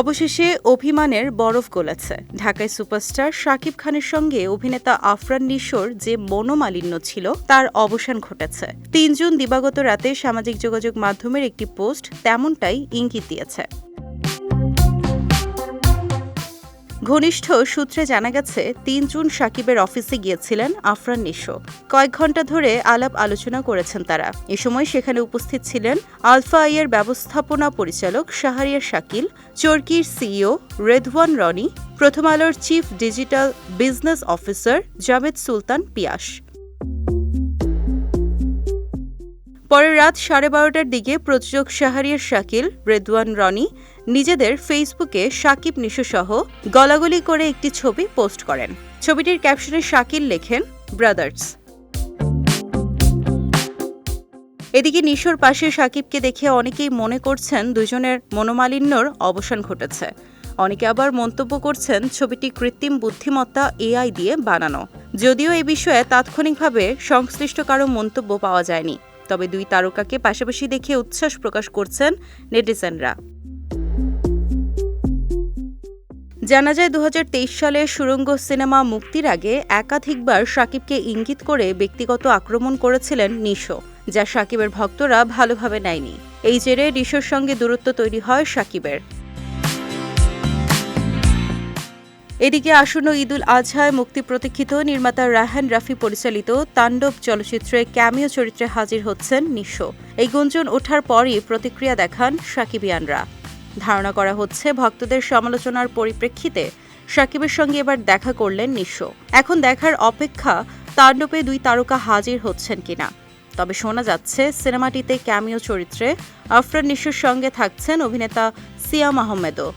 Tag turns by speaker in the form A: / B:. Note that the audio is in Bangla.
A: অবশেষে অভিমানের বরফ গলেছে। ঢাকায় সুপারস্টার শাকিব খানের সঙ্গে অভিনেতা আফরান নিশোর যে মনোমালিন্য ছিল, তার অবসান ঘটেছে। তিন জুন দিবাগত রাতে সামাজিক যোগাযোগ মাধ্যমের একটি পোস্ট তেমনটাই ইঙ্গিত দিয়েছে। ঘনিষ্ঠ সূত্রে জানা গেছে তিন জুন সাকিবের অফিসে গিয়েছিলেন আফরান নিশো। কয়েক ঘণ্টা ধরে আলাপ আলোচনা করেছেন তারা। এ সময় সেখানে উপস্থিত ছিলেন আলফা আইয়ের ব্যবস্থাপনা পরিচালক শাহরিয়ার শাকিল, চরকির সিইও রেদওয়ান রনি, প্রথম আলোর chief digital business officer Javed Sultan Piyas. পরে রাত সাড়ে বারোটার দিকে প্রযোজক শাহারিয়ার শাকিল, রেদওয়ান রনি নিজেদের ফেসবুকে সাকিব নিশো সহ গলাগলি করে একটি ছবি পোস্ট করেন। ছবিটির ক্যাপশনে শাকিল লেখেন, ব্রাদার্স। এদিকে নিশোর পাশে সাকিবকে দেখে অনেকেই মনে করছেন দুজনের মনোমালিন্যর অবসান ঘটেছে। অনেকে আবার মন্তব্য করছেন ছবিটি কৃত্রিম বুদ্ধিমত্তা এআই দিয়ে বানানো। যদিও এ বিষয়ে তাৎক্ষণিকভাবে সংশ্লিষ্ট কারও মন্তব্য পাওয়া যায়নি। তবে দুই তারকাকে পাশাপাশি দেখে উচ্ছ্বাস প্রকাশ করছেন নেটিজেনরা। জানা যায় দু হাজার তেইশ সালে সুরঙ্গ সিনেমা মুক্তির আগে একাধিকবার সাকিবকে ইঙ্গিত করে ব্যক্তিগত আক্রমণ করেছিলেন নিশো, যা সাকিবের ভক্তরা ভালোভাবে নেয়নি। এই জেরে নিশোর সঙ্গে দূরত্ব তৈরি হয় সাকিবের। এদিকে আসন্ন ঈদুল আজহায় মুক্তি প্রতীক্ষিত নির্মাতা রাহান রাফি পরিচালিত তাণ্ডব চলচ্চিত্রে ক্যামিও চরিত্রে হাজির হচ্ছেন নিশো। এই গুঞ্জন ওঠার পরই প্রতিক্রিয়া দেখান সাকিবিয়ানরা। ধারণা করা হচ্ছে ভক্তদের সমালোচনার পরিপ্রেক্ষিতে সাকিবের সঙ্গে এবার দেখা করলেন নিশো এখন দেখার অপেক্ষা তাণ্ডবে দুই তারকা হাজির হচ্ছেন কিনা। তবে শোনা যাচ্ছে, সিনেমাটিতে ক্যামিও চরিত্রে আফরান নিশোর সঙ্গে থাকছেন অভিনেতা সিয়াম আহমেদও